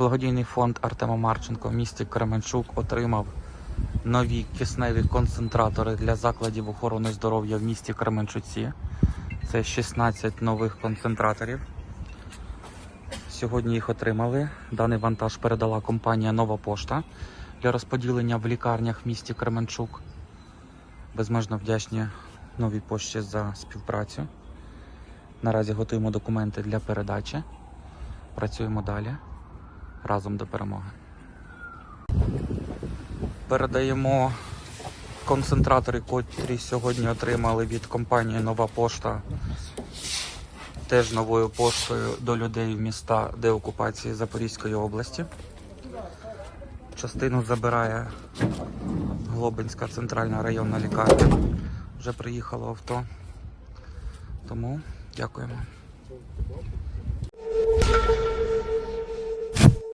Благодійний фонд Артема Марченко в місті Кременчук отримав нові кисневі концентратори для закладів охорони здоров'я в місті Кременчуці. Це 16 нових концентраторів. Сьогодні їх отримали. Даний вантаж передала компанія Нова Пошта для розподілення в лікарнях в місті Кременчук. Безмежно вдячні новій пошті за співпрацю. Наразі готуємо документи для передачі. Працюємо далі разом до перемоги. Передаємо концентратори, котрі сьогодні отримали від компанії Нова Пошта. Теж новою поштою до людей в міста деокупації Запорізької області. Частину забирає Глобинська центральна районна лікарня. Вже приїхало авто. Тому дякуємо.